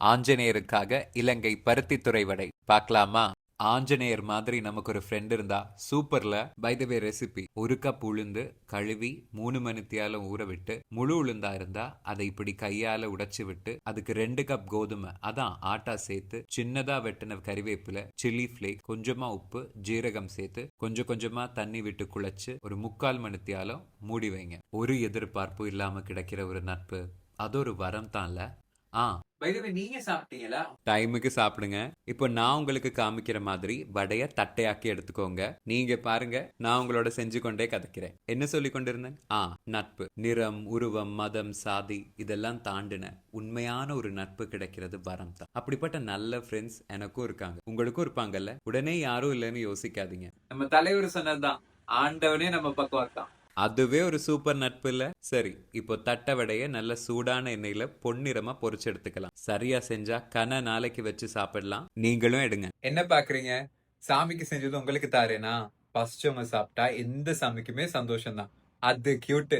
ஆஞ்சநேயருக்காக இலங்கை பருத்தித்துறை வடை பார்க்கலாமா? ஆஞ்சநேயர் மாதிரி நமக்கு ஒரு ஃப்ரெண்ட் இருந்தா சூப்பர்ல. பை த வே ரெசிபி ஒரு கப் உளுந்து கழுவி மூணு மணித்தியால ஊற விட்டு முழு உளுந்தா இருந்தா அதை இப்படி கையால உடைச்சு விட்டு அதுக்கு ரெண்டு கப் கோதுமை அதான் ஆட்டா சேர்த்து சின்னதா வெட்டின கறிவேப்பில சில்லி ஃபிளேக் கொஞ்சமா உப்பு ஜீரகம் சேர்த்து கொஞ்சம் கொஞ்சமா தண்ணி விட்டு குழைச்சு ஒரு முக்கால் மணித்தியாலம் மூடி வைங்க. ஒரு எதிர்பார்ப்பும் இல்லாம கிடைக்கிற ஒரு நட்பு. அது ஒரு வரம் தான்ல. ஆ. பைதவே நீங்க சாப்பிட்டீங்களா? டைமுக்கு சாப்பிடுங்க. இப்போ நான் உங்களுக்கு காமிக்கிற மாதிரி வடைய தட்டையாக்கி எடுத்துக்கோங்க. நீங்க பாருங்க நான் உங்களோட செஞ்சு கொண்டே கதைக்கிறேன். என்ன சொல்லி கொண்டிருந்தேன்? ஆ நட்பு. நிறம் உருவம் மதம் சாதி இதெல்லாம் தாண்டின உண்மையான ஒரு நட்பு கிடைக்கிறது வரம் தான். அப்படிப்பட்ட நல்ல ஃப்ரெண்ட்ஸ் எனக்கும் இருக்காங்க. உங்களுக்கும் இருப்பாங்கல்ல? உடனே யாரும் இல்லைன்னு யோசிக்காதீங்க. நம்ம தலைவர் சொன்னதுதான். ஆண்டவனே நம்ம பக்கம் இருக்கான் அதுவே ஒரு சூப்பர் நட்பு இல்ல? சரி இப்போ தட்டை வடைய நல்ல சூடான எண்ணெயில பொன்னிறமா பொரிச்சு எடுத்துக்கலாம். சரியா செஞ்சா கன நாளைக்கு வச்சு சாப்பிடலாம். நீங்களும் எடுங்க. என்ன பாக்குறீங்க? சாமிக்கு செஞ்சது உங்களுக்கு தாரேனா? பசிச்சவங்க சாப்பிட்டா எந்த சாமிக்குமே சந்தோஷம் தான் அது கியூட்டு